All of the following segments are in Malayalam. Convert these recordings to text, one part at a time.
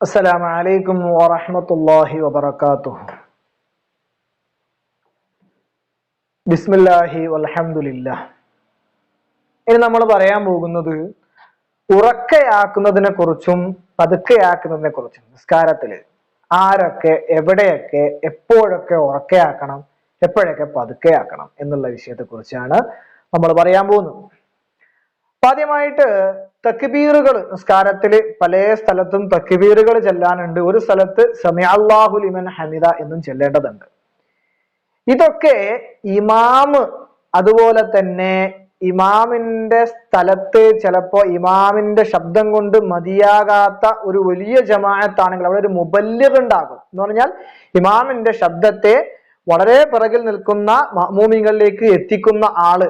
അസ്സലാമു അലൈക്കും വറഹമത്തല്ലാഹി വബറകാതുഹു. ബിസ്മില്ലാഹി വലഹമുല്ല ഇനി നമ്മൾ പറയാൻ പോകുന്നത് ഉറക്കയാക്കുന്നതിനെ കുറിച്ചും പതുക്കെയാക്കുന്നതിനെ കുറിച്ചും നിസ്കാരത്തിൽ ആരൊക്കെ എവിടെയൊക്കെ എപ്പോഴൊക്കെ ഉറക്കയാക്കണം എപ്പോഴൊക്കെ പതുക്കെയാക്കണം എന്നുള്ള വിഷയത്തെ കുറിച്ചാണ് നമ്മൾ പറയാൻ പോകുന്നത്. ആദ്യമായിട്ട് തക്ബീറുകൾ നിസ്കാരത്തിൽ പല സ്ഥലത്തും തക്ബീറുകൾ ചെല്ലാനുണ്ട്. ഒരു സ്ഥലത്ത് സമയാഹു ലിമൻ ഹമിദ എന്നും ചെല്ലേണ്ടതുണ്ട്. ഇതൊക്കെ ഇമാമ് അതുപോലെ തന്നെ ഇമാമിന്റെ സ്ഥലത്ത് ചിലപ്പോ ഇമാമിന്റെ ശബ്ദം കൊണ്ട് മതിയാകാത്ത ഒരു വലിയ ജമാഅത്താണെങ്കിൽ അവിടെ ഒരു മുബല്ലിഗ് ഉണ്ടാകും. എന്ന് പറഞ്ഞാൽ ഇമാമിന്റെ ശബ്ദത്തെ വളരെ പിറകിൽ നിൽക്കുന്ന മഹ്മൂമികളിലേക്ക് എത്തിക്കുന്ന ആൾ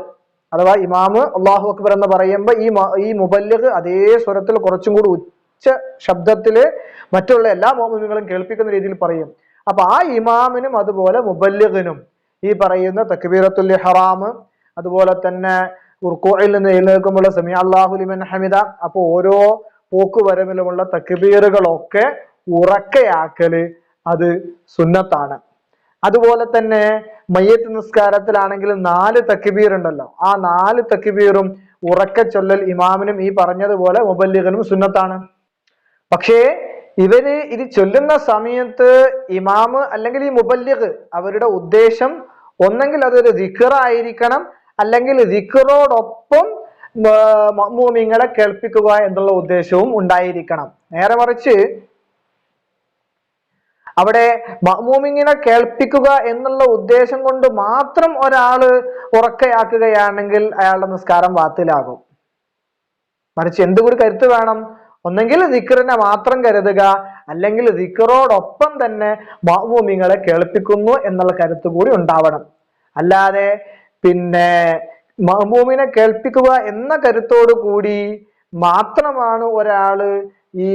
അഥവാ ഇമാമ് അള്ളാഹു അക്ബർ എന്ന് പറയുമ്പോൾ ഈ ഈ മുബല്ലിഗ് അതേ സ്വരത്തിൽ കുറച്ചും കൂടി ഉച്ച ശബ്ദത്തിൽ മറ്റുള്ള എല്ലാ മോമിനുകളും കേൾപ്പിക്കുന്ന രീതിയിൽ പറയും. അപ്പൊ ആ ഇമാമിനും അതുപോലെ മുബല്ലിഗിനും ഈ പറയുന്ന തക്ബീറത്തുൽ ഇഹ്റാം അതുപോലെ തന്നെ ഉർക്കോയിൽ നിന്ന് എഴുന്നേൽക്കുമ്പോൾ സമി അള്ളാഹു ലിമൻ ഹമിദ അപ്പൊ ഓരോ പോക്കുവരവിലുമുള്ള തക്ബീറുകളൊക്കെ ഉറക്കയാക്കൽ അത് സുന്നത്താണ്. അതുപോലെ തന്നെ മയ്യത്ത് നിസ്കാരത്തിലാണെങ്കിൽ നാല് തക്ബീർ ഉണ്ടല്ലോ ആ നാല് തക്കിബീറും ഉറക്ക ചൊല്ലൽ ഇമാമിനും ഈ പറഞ്ഞതുപോലെ മുബല്ലിഗനും സുന്നത്താണ്. പക്ഷേ ഇവർ ഇത് ചൊല്ലുന്ന സമയത്ത് ഇമാമ് അല്ലെങ്കിൽ ഈ മുബല്ലിഖ് അവരുടെ ഉദ്ദേശം ഒന്നെങ്കിൽ അതൊരു ദിക്കറായിരിക്കണം അല്ലെങ്കിൽ ദിക്കറോടൊപ്പം മമ്മൂമിങ്ങളെ കേൾപ്പിക്കുക എന്നുള്ള ഉദ്ദേശവും ഉണ്ടായിരിക്കണം. നേരെ മറിച്ച് അവിടെ മഹ്മൂമിങ്ങിനെ കേൾപ്പിക്കുക എന്നുള്ള ഉദ്ദേശം കൊണ്ട് മാത്രം ഒരാൾ ഉറക്കയാക്കുകയാണെങ്കിൽ അയാളുടെ നിസ്കാരം വാത്തിലാകും മറിച്ച് എന്തുകൂടി കരുത്ത് വേണം? ഒന്നെങ്കിൽ ദിക്കറിനെ മാത്രം കരുതുക. അല്ലെങ്കിൽ ദിക്കറോടൊപ്പം തന്നെ മഹ്മൂമിങ്ങളെ കേൾപ്പിക്കുന്നു എന്നുള്ള കരുത്ത് കൂടി ഉണ്ടാവണം. അല്ലാതെ പിന്നെ മഹ്മൂമിനെ കേൾപ്പിക്കുക എന്ന കരുത്തോടു കൂടി മാത്രമാണ് ഒരാൾ ഈ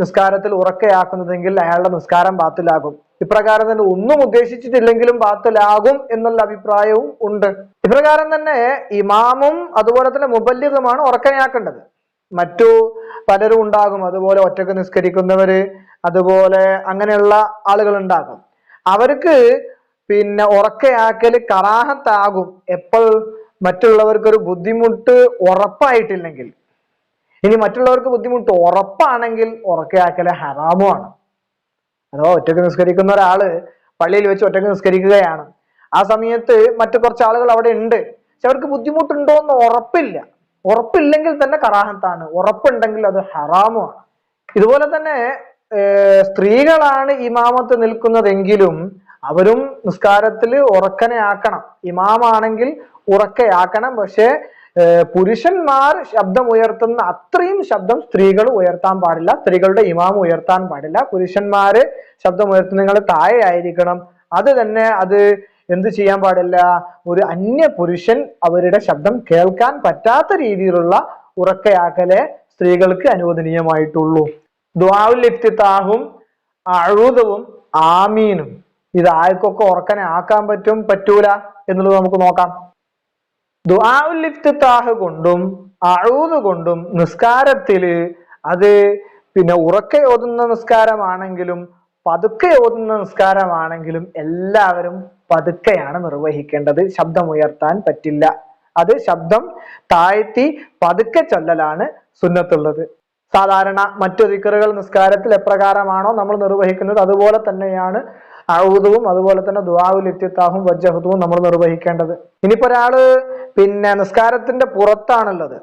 നിസ്കാരത്തിൽ ഉറക്കയാക്കുന്നതെങ്കിൽ അയാളുടെ നിസ്കാരം ബാത്തിലാകും. ഇപ്രകാരം തന്നെ ഒന്നും ഉദ്ദേശിച്ചിട്ടില്ലെങ്കിലും ബാത്തിലാകും എന്നുള്ള അഭിപ്രായവും ഉണ്ട്. ഇപ്രകാരം തന്നെ ഇമാമും അതുപോലെ തന്നെ മുബല്ലിഗുമാണ് ഉറക്കയാക്കേണ്ടത്. മറ്റു പലരും ഉണ്ടാകും. അതുപോലെ ഒറ്റയ്ക്ക് നിസ്കരിക്കുന്നവര് അതുപോലെ അങ്ങനെയുള്ള ആളുകൾ ഉണ്ടാകും അവർക്ക് പിന്നെ ഉറക്കയാക്കൽ കറാഹത്താകും. എപ്പോൾ മറ്റുള്ളവർക്കൊരു ബുദ്ധിമുട്ട് ഉറപ്പായിട്ടില്ലെങ്കിൽ. ഇനി മറ്റുള്ളവർക്ക് ബുദ്ധിമുട്ട് ഉറപ്പാണെങ്കിൽ ഉറക്കയാക്കൽ ഹറാമുമാണ്. അതോ ഒറ്റയ്ക്ക് നിസ്കരിക്കുന്ന ഒരാൾ പള്ളിയിൽ വെച്ച് ഒറ്റയ്ക്ക് നിസ്കരിക്കുകയാണ്. ആ സമയത്ത് മറ്റു കുറച്ച് ആളുകൾ അവിടെ ഉണ്ട്. പക്ഷെ അവർക്ക് ബുദ്ധിമുട്ടുണ്ടോ എന്ന് ഉറപ്പില്ല. ഉറപ്പില്ലെങ്കിൽ തന്നെ കറാഹത്താണ്. ഉറപ്പുണ്ടെങ്കിൽ അത് ഹറാമുമാണ്. ഇതുപോലെ തന്നെ സ്ത്രീകളാണ് ഇമാമത്ത് നിൽക്കുന്നതെങ്കിലും അവരും നിസ്കാരത്തിൽ ഉറക്കനെ ആക്കണം. ഇമാമാണെങ്കിൽ ഉറക്കയാക്കണം. പക്ഷേ പുരുഷന്മാർ ശബ്ദം ഉയർത്തുന്ന അത്രയും ശബ്ദം സ്ത്രീകൾ ഉയർത്താൻ പാടില്ല സ്ത്രീകളുടെ ഇമാം ഉയർത്താൻ പാടില്ല. പുരുഷന്മാര് ശബ്ദം ഉയർത്തുന്നതിങ്ങൾ താഴെ ആയിരിക്കണം അത് തന്നെ അത് എന്ത് ചെയ്യാൻ പാടില്ല? ഒരു അന്യ പുരുഷൻ അവരുടെ ശബ്ദം കേൾക്കാൻ പറ്റാത്ത രീതിയിലുള്ള ഉറക്കയാക്കലെ സ്ത്രീകൾക്ക് അനുവദനീയമായിട്ടുള്ളൂ. ദ്വാവുൽ ഇഫ്തിത്താഹും അഴുതവും ആമീനും. ഇത് ആർക്കൊക്കെ ഉറക്കനെ ആക്കാൻ പറ്റും പറ്റൂല എന്നുള്ളത് നമുക്ക് നോക്കാം. ദുആഉൽ ഇഫ്തിത്താഹ് കൊണ്ടും അഴൂത് കൊണ്ടും നിസ്കാരത്തിൽ അത് പിന്നെ ഉറക്കെ ഓതുന്ന നിസ്കാരമാണെങ്കിലും പതുക്കെ ഓതുന്ന നിസ്കാരമാണെങ്കിലും എല്ലാവരും പതുക്കെയാണ് നിർവഹിക്കേണ്ടത്. ശബ്ദമുയർത്താൻ പറ്റില്ല. അത് ശബ്ദം താഴ്ത്തി പതുക്കെ ചൊല്ലലാണ് സുന്നത്തുള്ളത്. സാധാരണ മറ്റു ദിക്കറുകൾ നിസ്കാരത്തിൽ എപ്രകാരമാണോ നമ്മൾ നിർവഹിക്കുന്നത്? അതുപോലെ തന്നെയാണ് ഔദവും അതുപോലെ തന്നെ ദുആഉൽ ഇഫ്തിത്താഹും വജ്ജഹത്തും നമ്മൾ നിർവഹിക്കേണ്ടത്. ഇനിയിപ്പോ ഒരാൾ പിന്നെ നിസ്കാരത്തിന്റെ പുറത്താണുള്ളത്.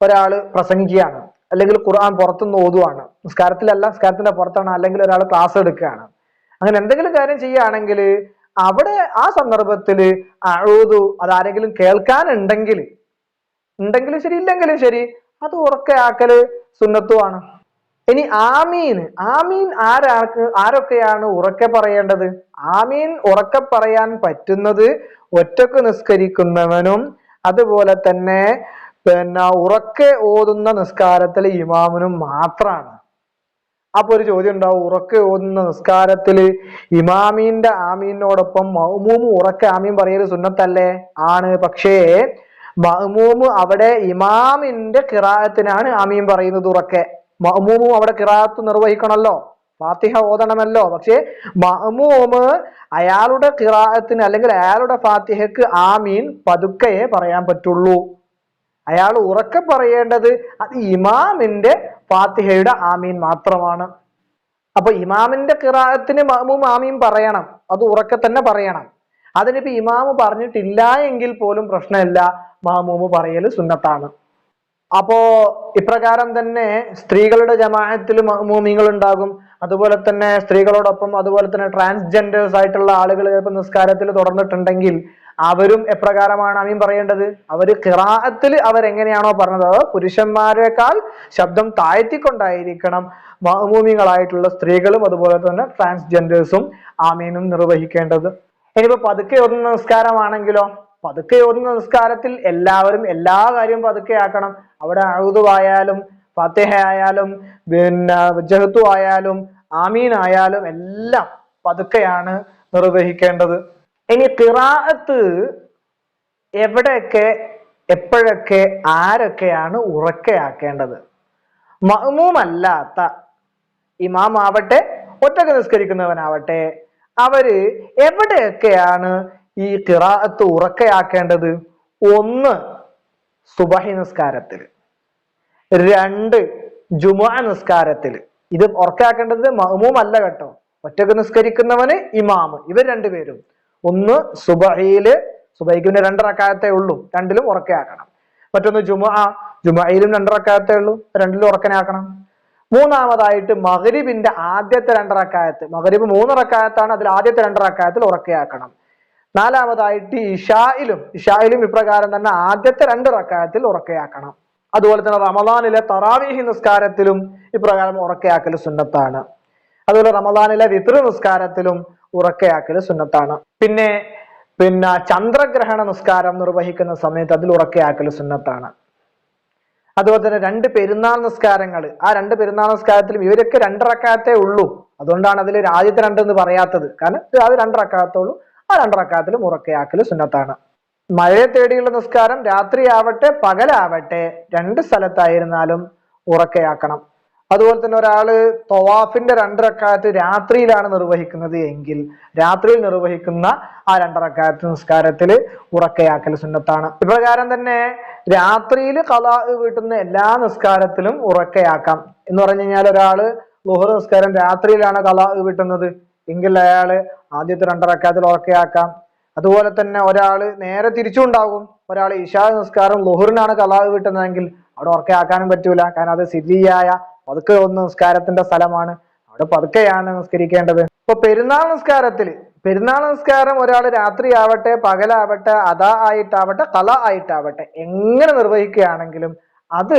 ഒരാൾ പ്രസംഗിക്കുകയാണ്. അല്ലെങ്കിൽ ഖുർആൻ പുറത്തുനിന്ന് ഓതുവാണ്. നിസ്കാരത്തിലല്ല നിസ്കാരത്തിന്റെ പുറത്താണ്. അല്ലെങ്കിൽ ഒരാൾ ക്ലാസ് എടുക്കുകയാണ്. അങ്ങനെ എന്തെങ്കിലും കാര്യം ചെയ്യുകയാണെങ്കിൽ അവിടെ ആ സന്ദർഭത്തിൽ അഴുതു അതാരെങ്കിലും കേൾക്കാനുണ്ടെങ്കിൽ ഉണ്ടെങ്കിലും ശരി ഇല്ലെങ്കിലും ശരി അത് ഉറക്കയാക്കൽ സുന്നത്തുമാണ് ഇനി ആമീൻ. ആമീൻ ആരാർക്ക് ആരൊക്കെയാണ് ഉറക്കെ പറയേണ്ടത്? ആമീൻ ഉറക്കെ പറയാൻ പറ്റുന്നത് ഒറ്റയ്ക്ക് നിസ്കരിക്കുന്നവനും അതുപോലെ തന്നെ പിന്നെ ഉറക്കെ ഓതുന്ന നിസ്കാരത്തിൽ ഇമാമിനും മാത്രമാണ് അപ്പൊ ഒരു ചോദ്യം ഉണ്ടാവും ഉറക്കെ ഓതുന്ന നിസ്കാരത്തിൽ ഇമാമീന്റെ ആമീനോടൊപ്പം മഹ്മൂമ് ഉറക്കെ ആമീൻ പറയൽ സുന്നത്തല്ലേ? ആണ്. പക്ഷേ മഹ്മൂമ് അവിടെ ഇമാമിന്റെ കിറായത്തിനാണ് ആമീൻ പറയുന്നത് ഉറക്കെ. മഅമൂമും അവിടെ കിറാത്ത് നിർവഹിക്കണമല്ലോ. ഫാത്തിഹ ഓതണമല്ലോ. പക്ഷേ മഅമൂമ് അയാളുടെ കിറാത്തിന് അല്ലെങ്കിൽ അയാളുടെ ഫാത്തിഹക്ക് ആമീൻ പതുക്കയെ പറയാൻ പറ്റുള്ളൂ. അയാൾ ഉറക്കെ പറയേണ്ടത് അത് ഇമാമിന്റെ ഫാത്തിഹയുടെ ആമീൻ മാത്രമാണ്. അപ്പൊ ഇമാമിന്റെ കിറാത്തിന് മഅമൂം ആമീൻ പറയണം. അത് ഉറക്കെ തന്നെ പറയണം. അതിനിപ്പോ ഇമാമ് പറഞ്ഞിട്ടില്ല എങ്കിൽ പോലും പ്രശ്നമില്ല. മഹമൂമ് പറയൽ സുന്നത്താണ്. അപ്പോ ഇപ്രകാരം തന്നെ സ്ത്രീകളുടെ ജമാഅത്തിൽ മൂമിങ്ങൾ ഉണ്ടാകും അതുപോലെ തന്നെ സ്ത്രീകളോടൊപ്പം അതുപോലെ തന്നെ ട്രാൻസ്ജെൻഡേഴ്സ് ആയിട്ടുള്ള ആളുകൾ ചിലപ്പോൾ നിസ്കാരത്തിൽ തുടർന്നിട്ടുണ്ടെങ്കിൽ അവരും എപ്രകാരമാണ് അമീൻ പറയേണ്ടത്? അവർ കിറാഹത്തിൽ അവരെങ്ങനെയാണോ പറഞ്ഞത്? അത് പുരുഷന്മാരെക്കാൾ ശബ്ദം താഴ്ത്തിക്കൊണ്ടായിരിക്കണം മഹമൂമികളായിട്ടുള്ള സ്ത്രീകളും അതുപോലെ തന്നെ ട്രാൻസ്ജെൻഡേഴ്സും ആമീനും നിർവഹിക്കേണ്ടത്. ഇനിയിപ്പോ പതുക്കെ ഒന്ന് നിസ്കാരമാണെങ്കിലോ? പതുക്കെ ഓതുന്ന നിസ്കാരത്തിൽ എല്ലാവരും എല്ലാ കാര്യവും പതുക്കെ ആക്കണം. അവിടെ അഴുതുവായാലും ഫത്തേഹ ആയാലും പിന്നെ ജഹത്തു ആയാലും ആമീൻ ആയാലും എല്ലാം പതുക്കെയാണ് നിർവഹിക്കേണ്ടത്. ഇനി കിറാഅത്ത് എവിടെയൊക്കെ എപ്പോഴൊക്കെ ആരൊക്കെയാണ് ഉറക്കയാക്കേണ്ടത്? മഹ്മൂമല്ലാത്ത ഇമാം ആവട്ടെ ഒറ്റയ്ക്ക് നിസ്കരിക്കുന്നവനാവട്ടെ അവർ എവിടെയൊക്കെയാണ് ഈ കിറാഅത്ത് ഉറക്കയാക്കേണ്ടത് ഒന്ന് സുബഹി നിസ്കാരത്തിൽ രണ്ട് ജുമുഅ നിസ്കാരത്തിൽ ഇത് ഉറക്കാക്കേണ്ടത് അല്ല കേട്ടോ. ഒറ്റയ്ക്ക് നിസ്കരിക്കുന്നവന് ഇമാമ് ഇവർ രണ്ടുപേരും. ഒന്ന് സുബഹിയിൽ സുബൈക്ക് പിന്നെ രണ്ടറക്കാലത്തേ ഉള്ളൂ രണ്ടിലും ഉറക്കയാക്കണം. മറ്റൊന്ന് ജുമുഅ ജുമുഅയിലും രണ്ടറക്കാലത്തേ ഉള്ളൂ രണ്ടിലും ഉറക്കനാക്കണം. മൂന്നാമതായിട്ട് മഗ്രിബിന്റെ ആദ്യത്തെ രണ്ടറക്കായത്ത് മഗ്രിബ് മൂന്നറക്കായത്താണ് അതിൽ ആദ്യത്തെ രണ്ടറക്കായത്തിൽ ഉറക്കയാക്കണം. നാലാമതായിട്ട് ഇഷായിലും ഇഷായിലും ഇപ്രകാരം തന്നെ ആദ്യത്തെ രണ്ട് റക്കായത്തിൽ ഉറക്കയാക്കണം. അതുപോലെ തന്നെ റമദാനിലെ തറാവീഹി നിസ്കാരത്തിലും ഇപ്രകാരം ഉറക്കയാക്കൽ സുന്നത്താണ്. അതുപോലെ റമദാനിലെ വിത്ര നിസ്കാരത്തിലും ഉറക്കയാക്കൽ സുന്നത്താണ്. പിന്നെ പിന്നെ ചന്ദ്രഗ്രഹണ നിസ്കാരം നിർവഹിക്കുന്ന സമയത്ത് അതിൽ ഉറക്കയാക്കൽ സുന്നത്താണ്. അതുപോലെ തന്നെ രണ്ട് പെരുന്നാൾ നിസ്കാരങ്ങൾ. ആ രണ്ട് പെരുന്നാൾ നിസ്കാരത്തിലും ഇവരൊക്കെ രണ്ടറക്കാലത്തേ ഉള്ളൂ. അതുകൊണ്ടാണ് അതിൽ ആദ്യത്തെ രണ്ട് എന്ന് പറയാത്തത്. കാരണം അത് അത് രണ്ടറക്കാലത്തുള്ളൂ ആ രണ്ടറക്കാലത്തിലും ഉറക്കയാക്കൽ സുന്നത്താണ്. മഴയെ തേടിയുള്ള നിസ്കാരം രാത്രിയാവട്ടെ പകലാവട്ടെ രണ്ട് സ്ഥലത്തായിരുന്നാലും ഉറക്കയാക്കണം. അതുപോലെ തന്നെ ഒരാൾ തൊവാഫിന്റെ രണ്ടറക്കാലത്ത് രാത്രിയിലാണ് നിർവഹിക്കുന്നത് എങ്കിൽ രാത്രിയിൽ നിർവഹിക്കുന്ന ആ രണ്ടറക്കാലത്ത് നിസ്കാരത്തിൽ ഉറക്കയാക്കൽ സുന്നത്താണ്. ഇപ്രകാരം തന്നെ രാത്രിയിൽ കല വീട്ടുന്ന എല്ലാ നിസ്കാരത്തിലും ഉറക്കയാക്കാം. എന്ന് പറഞ്ഞു കഴിഞ്ഞാൽ ഒരാൾ ലുഹർ നിസ്കാരം രാത്രിയിലാണ് കല വീട്ടുന്നത്. എങ്കിൽ അയാൾ ആദ്യത്തെ രണ്ടറക്കാത്തിൽ ഉറക്കയാക്കാം അതുപോലെ തന്നെ ഒരാൾ നേരെ തിരിച്ചുണ്ടാകും ഒരാൾ ഇഷാ നിസ്കാരം ലുഹുറിനാണ് കലാവ് കിട്ടുന്നതെങ്കിൽ അവിടെ ഉറക്കയാക്കാനും പറ്റൂല. കാരണം അത് സിരിയായ പതുക്കെ ഒന്ന് നിസ്കാരത്തിന്റെ സ്ഥലമാണ്. അവിടെ പതുക്കെയാണ് നിസ്കരിക്കേണ്ടത്. ഇപ്പൊ പെരുന്നാൾ നിസ്കാരത്തിൽ പെരുന്നാൾ നിസ്കാരം ഒരാൾ രാത്രിയാവട്ടെ പകലാവട്ടെ അതാ ആയിട്ടാവട്ടെ കല ആയിട്ടാവട്ടെ എങ്ങനെ നിർവഹിക്കുകയാണെങ്കിലും അത്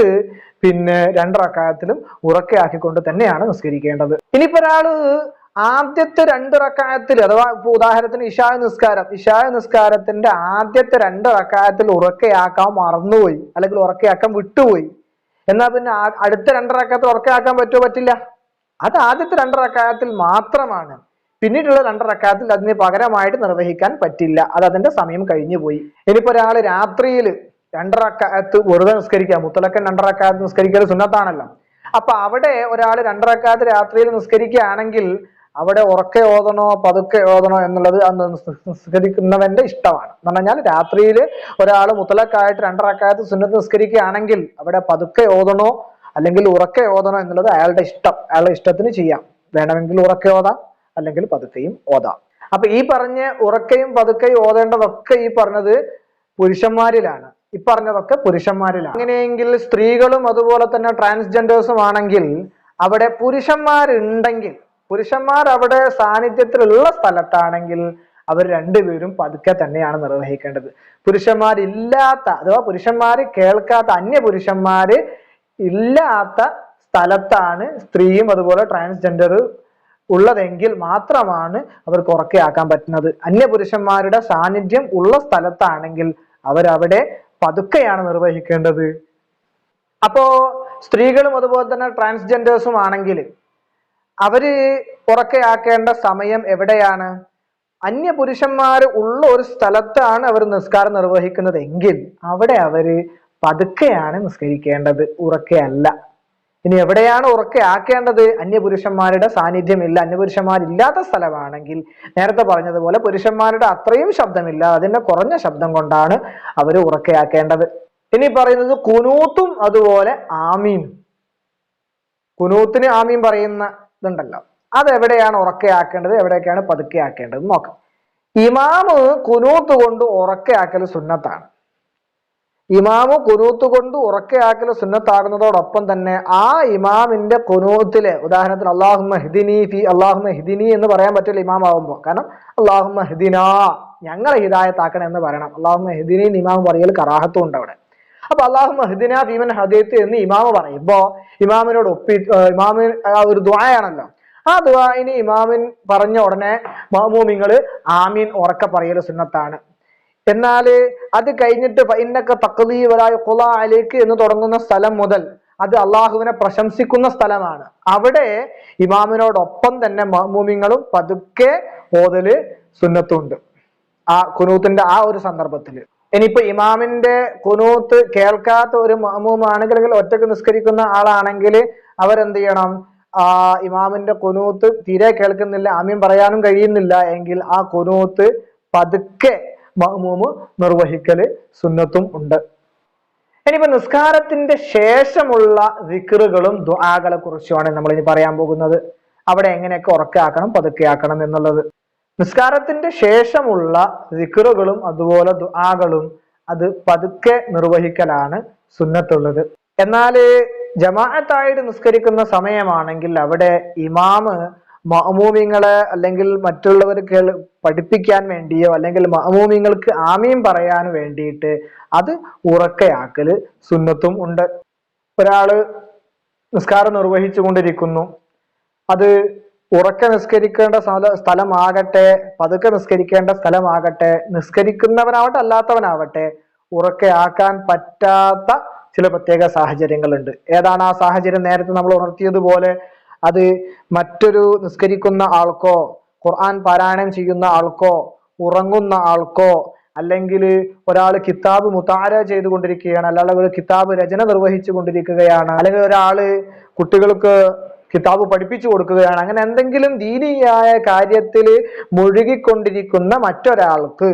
പിന്നെ രണ്ടറക്കാലത്തിലും ഉറക്കയാക്കിക്കൊണ്ട് തന്നെയാണ് നിസ്കരിക്കേണ്ടത്. ഇനിയിപ്പോ ഒരാൾ ആദ്യത്തെ രണ്ട് റക്കായത്തിൽ അഥവാ ഇപ്പൊ ഉദാഹരണത്തിന് ഇഷായ നിസ്കാരം ഇഷായ നിസ്കാരത്തിന്റെ ആദ്യത്തെ രണ്ട് റക്കായത്തിൽ ഉറക്കയാക്കാൻ മറന്നുപോയി അല്ലെങ്കിൽ ഉറക്കയാക്കാൻ വിട്ടുപോയി. എന്നാൽ പിന്നെ അടുത്ത രണ്ട് റക്കായത്തിൽ ഉറക്കയാക്കാൻ പറ്റുമോ പറ്റില്ല. അത് ആദ്യത്തെ രണ്ട് റക്കായത്തിൽ മാത്രമാണ്. പിന്നീടുള്ള രണ്ട് റക്കായത്തിൽ അതിന് പകരമായിട്ട് നിർവഹിക്കാൻ പറ്റില്ല. അത് അതിന്റെ സമയം കഴിഞ്ഞു പോയി. ഇനിയിപ്പോ ഒരാൾ രാത്രിയിൽ രണ്ടറക്കായത്ത് വെറുതെ നിസ്കരിക്കാം മുത്തലക്കൻ രണ്ടറക്കായത്ത് നിസ്കരിക്കൽ സുന്നത്താണല്ലോ. അപ്പൊ അവിടെ ഒരാൾ രണ്ടറക്കാലത്ത് രാത്രിയിൽ നിസ്കരിക്കുകയാണെങ്കിൽ അവിടെ ഉറക്കെ ഓതണോ പതുക്കെ ഓതണോ എന്നുള്ളത് നിസ്കരിക്കുന്നവന്റെ ഇഷ്ടമാണ്. എന്ന് പറഞ്ഞാൽ രാത്രിയിൽ ഒരാൾ മുത്തലക്കായിട്ട് രണ്ടറക്കായത്ത് സുന്നത്ത് നിസ്കരിക്കുകയാണെങ്കിൽ അവിടെ പതുക്കെ ഓതണോ അല്ലെങ്കിൽ ഉറക്കെ ഓതണോ എന്നുള്ളത് അയാളുടെ ഇഷ്ടം. അയാളുടെ ഇഷ്ടത്തിന് ചെയ്യാം. വേണമെങ്കിൽ ഉറക്കെ ഓതാം അല്ലെങ്കിൽ പതുക്കെയും ഓതാം. അപ്പൊ ഈ പറഞ്ഞ ഉറക്കയും പതുക്കെയും ഓതേണ്ടതൊക്കെ ഈ പറഞ്ഞത് പുരുഷന്മാരിലാണ്. ഈ പറഞ്ഞതൊക്കെ പുരുഷന്മാരിലാണ്. അങ്ങനെയെങ്കിൽ സ്ത്രീകളും അതുപോലെ തന്നെ ട്രാൻസ്ജെൻഡേഴ്സും ആണെങ്കിൽ അവിടെ പുരുഷന്മാരുണ്ടെങ്കിൽ പുരുഷന്മാർ അവിടെ സാന്നിധ്യത്തിലുള്ള സ്ഥലത്താണെങ്കിൽ അവർ രണ്ടുപേരും പതുക്കെ തന്നെയാണ് നിർവഹിക്കേണ്ടത്. പുരുഷന്മാരില്ലാത്ത അഥവാ പുരുഷന്മാര് കേൾക്കാത്ത അന്യ പുരുഷന്മാര് ഇല്ലാത്ത സ്ഥലത്താണ് സ്ത്രീയും അതുപോലെ ട്രാൻസ്ജെൻഡർ ഉള്ളതെങ്കിൽ മാത്രമാണ് അവർക്ക് ഉറക്കെയാക്കാൻ പറ്റുന്നത്. അന്യപുരുഷന്മാരുടെ സാന്നിധ്യം ഉള്ള സ്ഥലത്താണെങ്കിൽ അവരവിടെ പതുക്കെയാണ് നിർവഹിക്കേണ്ടത്. അപ്പോ സ്ത്രീകളും അതുപോലെ തന്നെ ട്രാൻസ്ജെൻഡേഴ്സും ആണെങ്കിൽ അവർ ഉറക്കെയാക്കേണ്ട സമയം എവിടെയാണ്? അന്യ പുരുഷന്മാർ ഉള്ള ഒരു സ്ഥലത്താണ് അവർ നിസ്കാരം നിർവഹിക്കുന്നത് എങ്കിൽ അവിടെ അവർ പതുക്കെയാണ് നിസ്കരിക്കേണ്ടത് ഉറക്കെയല്ല ഇനി എവിടെയാണ് ഉറക്കെ ആക്കേണ്ടത്? അന്യപുരുഷന്മാരുടെ സാന്നിധ്യമില്ല. അന്യപുരുഷന്മാരില്ലാത്ത സ്ഥലമാണെങ്കിൽ നേരത്തെ പറഞ്ഞതുപോലെ പുരുഷന്മാരുടെ അത്രയും ശബ്ദമില്ല. അതിന്റെ കുറഞ്ഞ ശബ്ദം കൊണ്ടാണ് അവർ ഉറക്കെ ആക്കേണ്ടത്. ഇനി പറയുന്നത് കുനൂത്തും അതുപോലെ ആമീൻ കുനൂത്തിന് ആമീൻ പറയുന്ന ഇതുണ്ടല്ലോ. അത് എവിടെയാണ് ഉറക്കെ ആക്കേണ്ടത് എവിടെയൊക്കെയാണ് പതുക്കെ ആക്കേണ്ടത് നോക്കാം. ഇമാമ് കുനൂത്ത് കൊണ്ട് ഉറക്കെ ആക്കൽ സുന്നത്താണ്. ഇമാമ് കുനൂത്ത് കൊണ്ട് ഉറക്കെ ആക്കൽ സുന്നത്താകുന്നതോടൊപ്പം തന്നെ ആ ഇമാമിന്റെ കുനൂത്തിലെ ഉദാഹരണത്തിന് അള്ളാഹുമ ഹിദിനി ഫി അള്ളാഹുമ ഹിദിനി എന്ന് പറയാൻ പറ്റില്ല ഇമാം ആവുമ്പോൾ കാരണം അള്ളാഹുമ ഹിദിനാ ഞങ്ങളെ ഹിദായത്താക്കണം എന്ന് പറയണം. അള്ളാഹുമ ഹിദിനി ഇമാം പറയൽ കറാഹത്തും ഉണ്ട് അവിടെ. അപ്പൊ അള്ളാഹു മഹദിന ഭീമൻ ഹദീത്ത് എന്ന് ഇമാമ പറയുമ്പോ ഇമാമിനോട് ഒപ്പി ഇമാമിൻ ഒരു ദ്വായാണല്ലോ. ആ ദ്വായിന് ഇമാമിൻ പറഞ്ഞ ഉടനെ മഹമൂമിങ്ങൾ ആമീൻ ഉറക്ക പറയൽ സുന്നത്താണ്. എന്നാൽ അത് കഴിഞ്ഞിട്ട് ഇന്നൊക്കെ തക്കലീവലായ കുല അലേക്ക് എന്ന് തുടങ്ങുന്ന സ്ഥലം മുതൽ അത് അള്ളാഹുവിനെ പ്രശംസിക്കുന്ന സ്ഥലമാണ്. അവിടെ ഇമാമിനോടൊപ്പം തന്നെ മഹമൂമിങ്ങളും പതുക്കെ ഓതൽ സുന്നത്തുണ്ട്. ആ കുനൂത്തിന്റെ ആ ഒരു സന്ദർഭത്തിൽ ഇനിയിപ്പോ ഇമാമിന്റെ കുനൂത്ത് കേൾക്കാത്ത ഒരു മാമൂമാണെങ്കിൽ അല്ലെങ്കിൽ ഒറ്റയ്ക്ക് നിസ്കരിക്കുന്ന ആളാണെങ്കിൽ അവരെന്ത് ചെയ്യണം? ആ ഇമാമിന്റെ കുനൂത്ത് തീരെ കേൾക്കുന്നില്ല ആമീൻ പറയാനും കഴിയുന്നില്ല എങ്കിൽ ആ കുനൂത്ത് പതുക്കെ മഅമൂമ് നിർവഹിക്കൽ സുന്നത്തും ഉണ്ട്. ഇനിയിപ്പോ നിസ്കാരത്തിന്റെ ശേഷമുള്ള വിക്റുകളും ദുആകളെ കുറിച്ചുമാണ് നമ്മൾ ഇനി പറയാൻ പോകുന്നത്. അവിടെ എങ്ങനെയൊക്കെ ഉറക്കാക്കണം പതുക്കെ ആക്കണം എന്നുള്ളത്. നിസ്കാരത്തിന്റെ ശേഷമുള്ള ദിക്കറുകളും അതുപോലെ ദുആകളും അത് പതുക്കെ നിർവഹിക്കലാണ് സുന്നത്തുള്ളത്. എന്നാൽ ജമാഅത്തായിട്ട് നിസ്കരിക്കുന്ന സമയമാണെങ്കിൽ അവിടെ ഇമാമ് മഹമൂമിങ്ങളെ അല്ലെങ്കിൽ മറ്റുള്ളവർ കേൾ പഠിപ്പിക്കാൻ വേണ്ടിയോ അല്ലെങ്കിൽ മഹമൂമിങ്ങൾക്ക് ആമീം പറയാൻ വേണ്ടിയിട്ട് അത് ഉറക്കയാക്കൽ സുന്നത്തും ഉണ്ട്. ഒരാൾ നിസ്കാരം നിർവഹിച്ചു കൊണ്ടിരിക്കുന്നു. അത് ഉറക്കെ നിസ്കരിക്കേണ്ട സ്ഥല സ്ഥലമാകട്ടെ പതുക്കെ നിസ്കരിക്കേണ്ട സ്ഥലമാകട്ടെ നിസ്കരിക്കുന്നവനാവട്ടെ അല്ലാത്തവനാവട്ടെ ഉറക്കെ ആക്കാൻ പറ്റാത്ത ചില പ്രത്യേക സാഹചര്യങ്ങളുണ്ട്. ഏതാണ് ആ സാഹചര്യം നേരത്തെ നമ്മൾ ഉണർത്തിയതുപോലെ? അത് മറ്റൊരു നിസ്കരിക്കുന്ന ആൾക്കോ ഖുർആൻ പാരായണം ചെയ്യുന്ന ആൾക്കോ ഉറങ്ങുന്ന ആൾക്കോ അല്ലെങ്കിൽ ഒരാൾ കിതാബ് മുതാര ചെയ്തുകൊണ്ടിരിക്കുകയാണ് അല്ലാതെ ഒരു കിതാബ് രചന നിർവഹിച്ചു കൊണ്ടിരിക്കുകയാണ് അല്ലെങ്കിൽ ഒരാൾ കുട്ടികൾക്ക് കിതാബ് പഠിപ്പിച്ചു കൊടുക്കുകയാണ്. അങ്ങനെ എന്തെങ്കിലും ദീനിയായ കാര്യത്തിൽ മുഴുകിക്കൊണ്ടിരിക്കുന്ന മറ്റൊരാൾക്ക്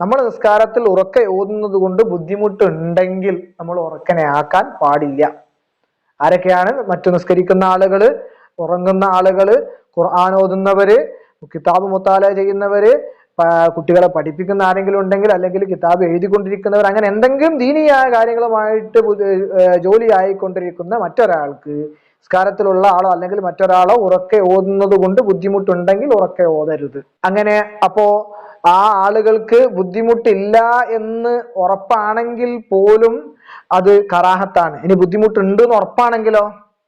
നമ്മൾ നിസ്കാരത്തിൽ ഉറക്കെ ഓതുന്നത് കൊണ്ട് ബുദ്ധിമുട്ടുണ്ടെങ്കിൽ നമ്മൾ ഉറക്കനെ ആക്കാൻ പാടില്ല. ആരൊക്കെയാണ് മറ്റു നിസ്കരിക്കുന്ന ആളുകൾ? ഉറങ്ങുന്ന ആളുകൾ ഖുർആൻ ഓതുന്നവര് കിതാബ് മുത്താല ചെയ്യുന്നവര് കുട്ടികളെ പഠിപ്പിക്കുന്ന ആരെങ്കിലും ഉണ്ടെങ്കിൽ അല്ലെങ്കിൽ കിതാബ് എഴുതിക്കൊണ്ടിരിക്കുന്നവർ അങ്ങനെ എന്തെങ്കിലും ദീനീയായ കാര്യങ്ങളുമായിട്ട് ജോലി ആയിക്കൊണ്ടിരിക്കുന്ന മറ്റൊരാൾക്ക് സ്കാരത്തിലുള്ള ആളോ അല്ലെങ്കിൽ മറ്റൊരാളോ ഉറക്കെ ഓതുന്നത് കൊണ്ട് ബുദ്ധിമുട്ടുണ്ടെങ്കിൽ ഉറക്കെ ഓതരുത്. അങ്ങനെ അപ്പോ ആ ആളുകൾക്ക് ബുദ്ധിമുട്ടില്ല എന്ന് ഉറപ്പാണെങ്കിൽ പോലും അത് കറാഹത്താണ്. ഇനി ബുദ്ധിമുട്ടുണ്ട് എന്ന് ഉറപ്പാണെങ്കിലോ?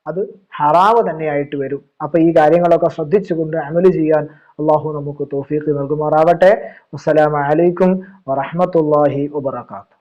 അത് ഹറാവ് തന്നെയായിട്ട് വരും. അപ്പൊ ഈ കാര്യങ്ങളൊക്കെ ശ്രദ്ധിച്ചുകൊണ്ട് അമൽ ചെയ്യാൻ അള്ളാഹു നമുക്ക് തോഫീക്ക് നൽകുമാറാവട്ടെ. അസ്സലാമു അലൈക്കും വറഹ്മത്തുള്ളാഹി വബറകാതുഹു.